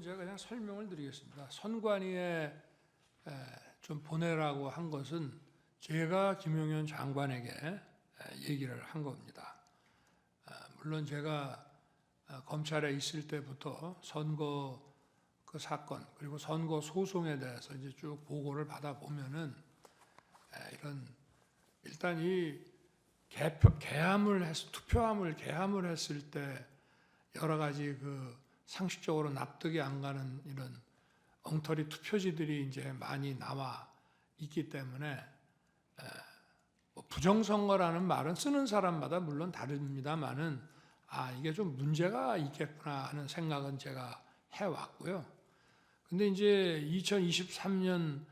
부분은 제가 그냥 설명을 드리겠습니다. 선관위에 에, 좀 보내라고 한 것은 제가 김용현 장관에게 에, 얘기를 한 겁니다. 아, 물론 제가 아, 검찰에 있을 때부터 선거 그 사건 그리고 선거 소송에 대해서 이제 쭉 보고를 받아 보면은 에, 이런 일단 이 개표, 개함을 했, 투표함을 개함을 했을 때 여러 가지 그 상식적으로 납득이 안 가는 이런 엉터리 투표지들이 이제 많이 나와 있기 때문에 에, 뭐 부정선거라는 말은 쓰는 사람마다 물론 다릅니다만은 아 이게 좀 문제가 있겠구나 하는 생각은 제가 해왔고요. 근데 이제 2023년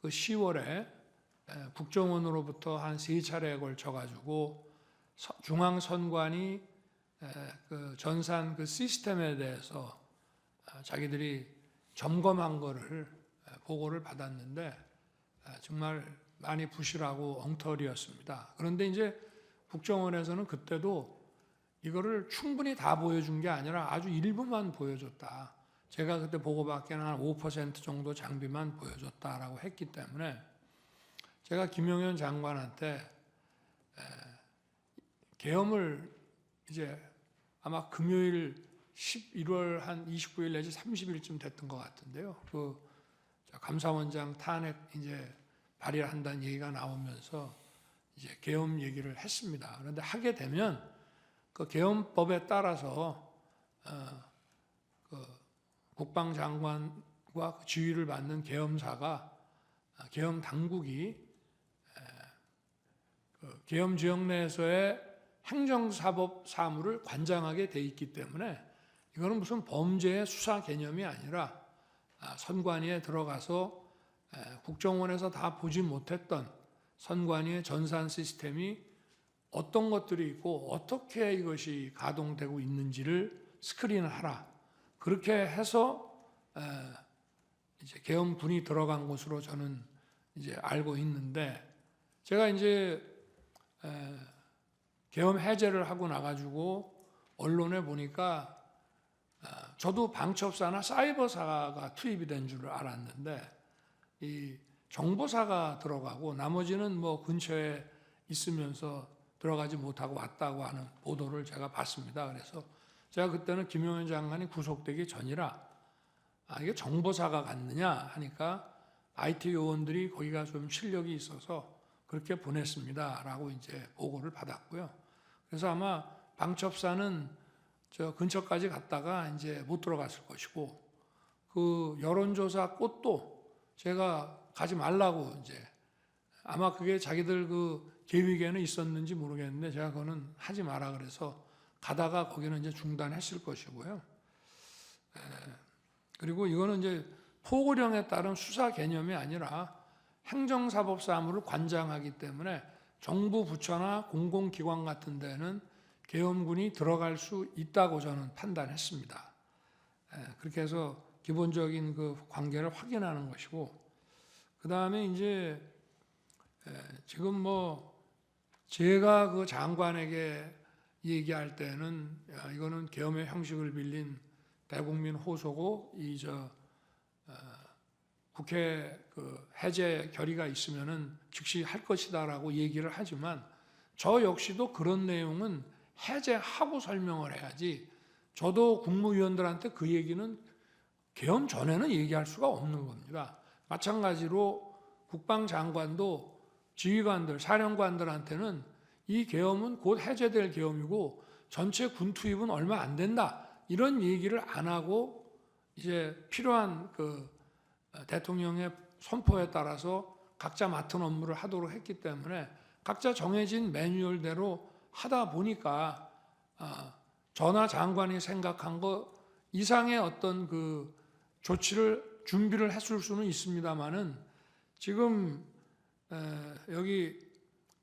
그 10월에 에, 국정원으로부터 한 세 차례에 걸쳐 가지고 중앙선관위 에, 그 전산 그 시스템에 대해서 아, 자기들이 점검한 거를 에, 보고를 받았는데 아, 정말 많이 부실하고 엉터리였습니다. 그런데 이제 국정원에서는 그때도 이거를 충분히 다 보여준 게 아니라 아주 일부만 보여줬다. 제가 그때 보고받기는 한 5% 정도 장비만 보여줬다라고 했기 때문에 제가 김용현 장관한테 에, 계엄을 이제 아마 금요일 11월 한 29일 내지 30일쯤 됐던 것 같은데요. 그 감사원장 탄핵 이제 발의를 한다는 얘기가 나오면서 이제 계엄 얘기를 했습니다. 그런데 하게 되면 그 계엄법에 따라서 어, 그 국방장관과 그 지휘를 받는 계엄사가 아, 계엄 당국이 에, 그 계엄 지역 내에서의 행정사법 사무를 관장하게 돼 있기 때문에 이거는 무슨 범죄의 수사 개념이 아니라 아, 선관위에 들어가서 에, 국정원에서 다 보지 못했던 선관위의 전산 시스템이 어떤 것들이 있고 어떻게 이것이 가동되고 있는지를 스크린을 하라. 그렇게 해서 에, 이제 계엄군이 들어간 것으로 저는 이제 알고 있는데 제가 이제 에, 계엄 해제를 하고 나가지고 언론에 보니까 아, 저도 방첩사나 사이버사가 투입이 된 줄 알았는데 이 정보사가 들어가고 나머지는 뭐 근처에 있으면서 들어가지 못하고 왔다고 하는 보도를 제가 봤습니다. 그래서 제가 그때는 김용현 장관이 구속되기 전이라 아 이게 정보사가 갔느냐 하니까 IT 요원들이 거기가 좀 실력이 있어서 그렇게 보냈습니다라고 이제 보고를 받았고요. 그래서 아마 방첩사는 저 근처까지 갔다가 이제 못 들어갔을 것이고 그 여론조사 꽃도 제가 가지 말라고 이제 아마 그게 자기들 그 계획에는 있었는지 모르겠는데 제가 그거는 하지 마라 그래서 가다가 거기는 이제 중단했을 것이고요. 에, 그리고 이거는 이제 포고령에 따른 수사 개념이 아니라 행정사법 사무를 관장하기 때문에 정부 부처나 공공기관 같은 데는 계엄군이 들어갈 수 있다고 저는 판단했습니다. 에, 그렇게 해서 기본적인 그 관계를 확인하는 것이고 그 다음에 이제 에, 지금 뭐 제가 그 장관에게 얘기할 때는 야, 이거는 계엄의 형식을 빌린 대국민 호소고 이저 어, 국회 그 해제 결의가 있으면은 즉시 할 것이다라고 얘기를 하지만 저 역시도 그런 내용은 해제하고 설명을 해야지 저도 국무위원들한테 그 얘기는 계엄 전에는 얘기할 수가 없는 겁니다. 마찬가지로 국방장관도 지휘관들, 사령관들한테는 이 계엄은 곧 해제될 계엄이고 전체 군 투입은 얼마 안 된다. 이런 얘기를 안 하고 이제 필요한 그 대통령의 선포에 따라서 각자 맡은 업무를 하도록 했기 때문에 각자 정해진 매뉴얼대로 하다 보니까 아, 전하 장관이 생각한 것 이상의 어떤 그 조치를 준비를 했을 수는 있습니다만은 지금 여기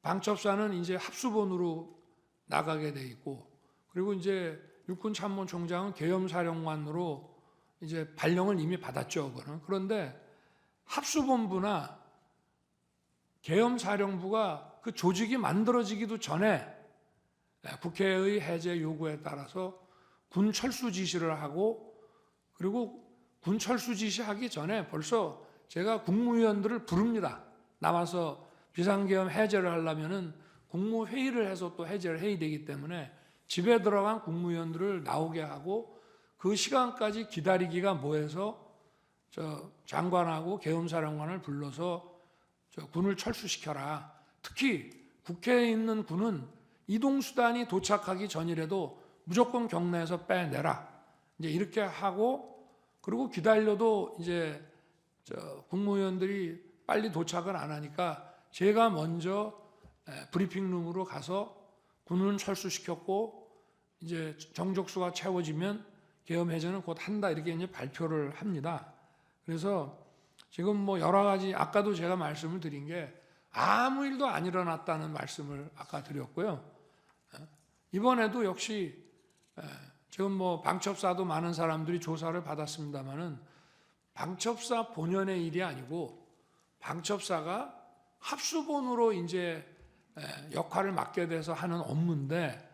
방첩사는 이제 합수본으로 나가게 돼 있고 그리고 이제 육군 참모 총장은 계엄 사령관으로 이제 발령을 이미 받았죠. 그거는 그런데 합수본부나 계엄 사령부가 그 조직이 만들어지기도 전에 국회의 해제 요구에 따라서 군 철수 지시를 하고 그리고 군 철수 지시하기 전에 벌써 제가 국무위원들을 부릅니다. 나와서 비상계엄 해제를 하려면은 국무회의를 해서 또 해제를 해야 되기 때문에 집에 들어간 국무위원들을 나오게 하고 그 시간까지 기다리기가 뭐해서 저 장관하고 계엄사령관을 불러서 저 군을 철수시켜라. 특히 국회에 있는 군은 이동 수단이 도착하기 전이라도 무조건 경내에서 빼내라. 이제 이렇게 하고 그리고 기다려도 이제 저 국무위원들이 빨리 도착을 안 하니까 제가 먼저 에, 브리핑룸으로 가서 군은 철수시켰고 이제 정족수가 채워지면 계엄 해제는 곧 한다 이렇게 이제 발표를 합니다. 그래서 지금 뭐 여러 가지 아까도 제가 말씀을 드린 게 아무 일도 안 일어났다는 말씀을 아까 드렸고요. 에, 이번에도 역시 에, 지금 뭐 방첩사도 많은 사람들이 조사를 받았습니다만은 방첩사 본연의 일이 아니고 방첩사가 합수본으로 이제 에, 역할을 맡게 돼서 하는 업무인데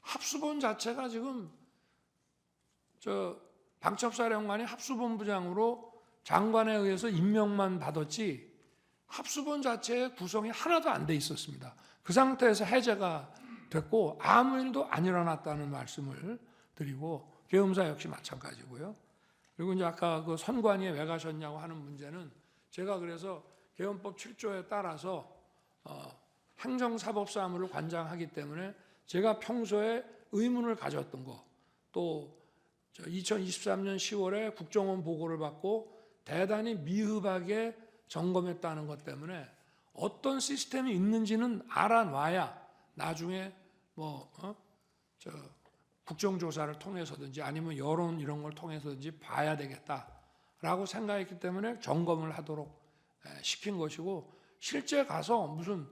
합수본 자체가 지금 저 방첩사령관이 합수본부장으로 장관에 의해서 임명만 받았지 합수본 자체의 구성이 하나도 안 돼 있었습니다. 그 상태에서 해제가 됐고 아무 일도 안 일어났다는 말씀을 드리고 계엄사 역시 마찬가지고요. 그리고 이제 아까 그 선관위에 왜 가셨냐고 하는 문제는 제가 그래서 계엄법 7조에 따라서 어, 행정사법사무를 관장하기 때문에 제가 평소에 의문을 가졌던 거, 또 2023년 10월에 국정원 보고를 받고 대단히 미흡하게 점검했다는 것 때문에 어떤 시스템이 있는지는 알아놔야 나중에 뭐 어? 저 국정조사를 통해서든지 아니면 여론 이런 걸 통해서든지 봐야 되겠다라고 생각했기 때문에 점검을 하도록 에, 시킨 것이고 실제 가서 무슨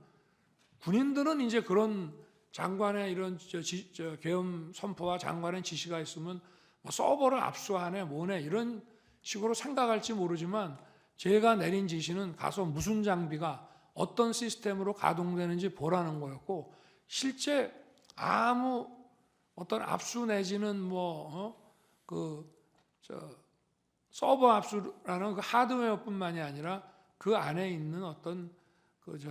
군인들은 이제 그런 장관의 이런 저, 지, 저 계엄 선포와 장관의 지시가 있으면 뭐 서버를 압수하네 뭐네 이런 식으로 생각할지 모르지만 제가 내린 지시는 가서 무슨 장비가 어떤 시스템으로 가동되는지 보라는 거였고 실제 아무 어떤 압수 내지는 뭐, 뭐그저 서버 압수라는 그 하드웨어뿐만이 아니라 그 안에 있는 어떤 그저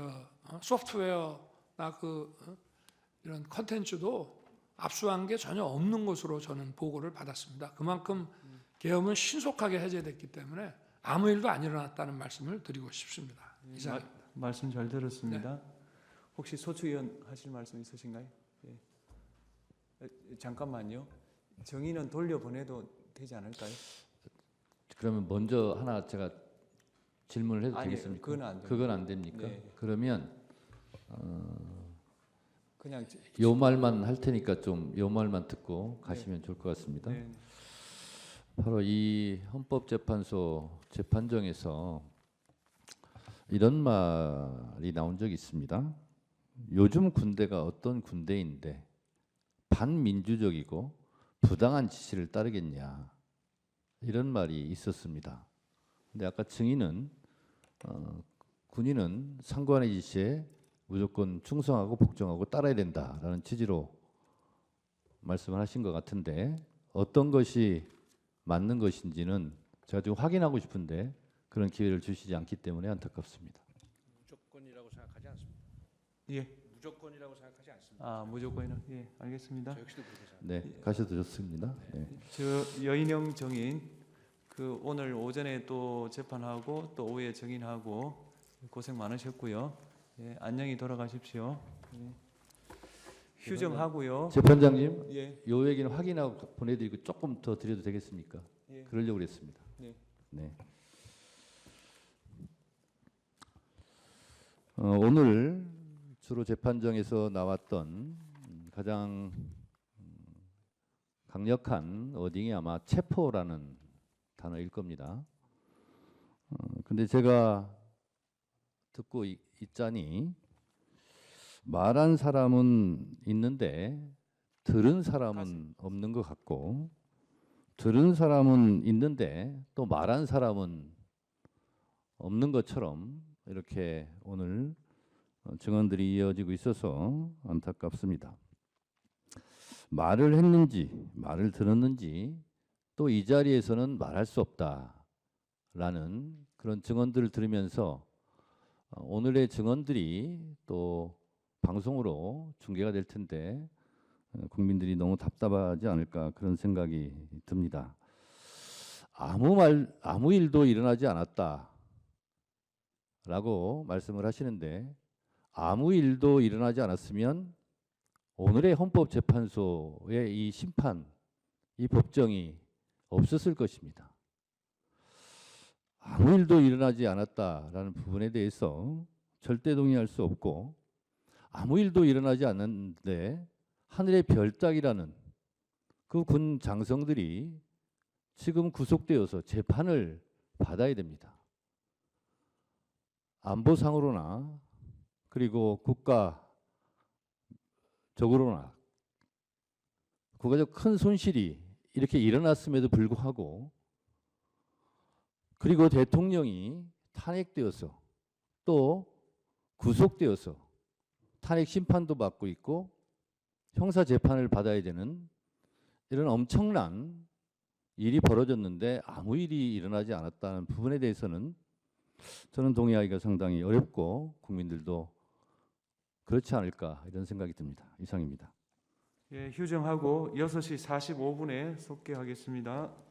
소프트웨어나 그 어? 이런 컨텐츠도 압수한 게 전혀 없는 것으로 저는 보고를 받았습니다. 그만큼 계엄은 신속하게 해제됐기 때문에 아무 일도 안 일어났다는 말씀을 드리고 싶습니다. 이상. 마- 말씀 잘 들었습니다. 혹시 소추 의원 하실 말씀 있으신가요? 예. 에, 잠깐만요. 정의는 돌려보내도 되지 않을까요? 그러면 먼저 하나 제가 질문을 해도 아니요, 되겠습니까? 그건 안. 그건 안 됩니까? 네. 그러면 그냥 저- 요 말만 할 테니까 좀 요 말만 듣고 가시면 좋을 것 같습니다. 네. 바로 이 헌법재판소 재판정에서 이런 말이 나온 적이 있습니다. 요즘 군대가 어떤 군대인데 반민주적이고 부당한 지시를 따르겠냐 이런 말이 있었습니다. 근데 아까 증인은 어, 군인은 상관의 지시에 무조건 충성하고 복종하고 따라야 된다라는 취지로 말씀을 하신 것 같은데 어떤 것이 맞는 것인지는 제가 지금 확인하고 싶은데 그런 기회를 주시지 않기 때문에 안타깝습니다. 무조건이라고 생각하지 않습니다. 예. 무조건이라고 생각하지 않습니다. 아 무조건이나 예 알겠습니다. 저 역시도 그렇게 생각합니다. 네, 가셔도 좋습니다. 네. 저 여인영 정인 그 오늘 오전에 또 재판하고 또 오후에 정인하고 고생 많으셨고요. 예, 안녕히 돌아가십시오. 예. 휴정하고요. 재판장님, 예. 요 얘기는 확인하고 보내드리고 조금 더 드려도 되겠습니까? 예. 그러려고 그랬습니다. 네. 네. 어, 오늘 주로 재판정에서 나왔던 음, 가장 음, 강력한 어딩이 아마 체포라는 단어일 겁니다. 어, 근데 제가 듣고 있, 있자니 말한 사람은 있는데 들은 사람은 없는 것 같고 들은 사람은 있는데 또 말한 사람은 없는 것처럼 이렇게 오늘 어, 증언들이 이어지고 있어서 안타깝습니다. 말을 했는지 말을 들었는지 또 이 자리에서는 말할 수 없다라는 그런 증언들을 들으면서 어, 오늘의 증언들이 또 방송으로 중계가 될 텐데 어, 국민들이 너무 답답하지 않을까 그런 생각이 듭니다. 아무 말 아무 일도 일어나지 않았다라고 말씀을 하시는데 아무 일도 일어나지 않았으면 오늘의 헌법재판소의 이 심판, 이 법정이 없었을 것입니다. 아무 일도 일어나지 않았다라는 부분에 대해서 절대 동의할 수 없고 아무 일도 일어나지 않았는데 하늘의 별따기라는 그 군 장성들이 지금 구속되어서 재판을 받아야 됩니다. 안보상으로나 그리고 국가적으로나 국가적 큰 손실이 이렇게 일어났음에도 불구하고 그리고 대통령이 탄핵되어서 또 구속되어서 탄핵 심판도 받고 있고 형사 재판을 받아야 되는 이런 엄청난 일이 벌어졌는데 아무 일이 일어나지 않았다는 부분에 대해서는 저는 동의하기가 상당히 어렵고 국민들도 그렇지 않을까 이런 생각이 듭니다. 이상입니다. 예, 휴정하고 6시 45분에 속개하겠습니다.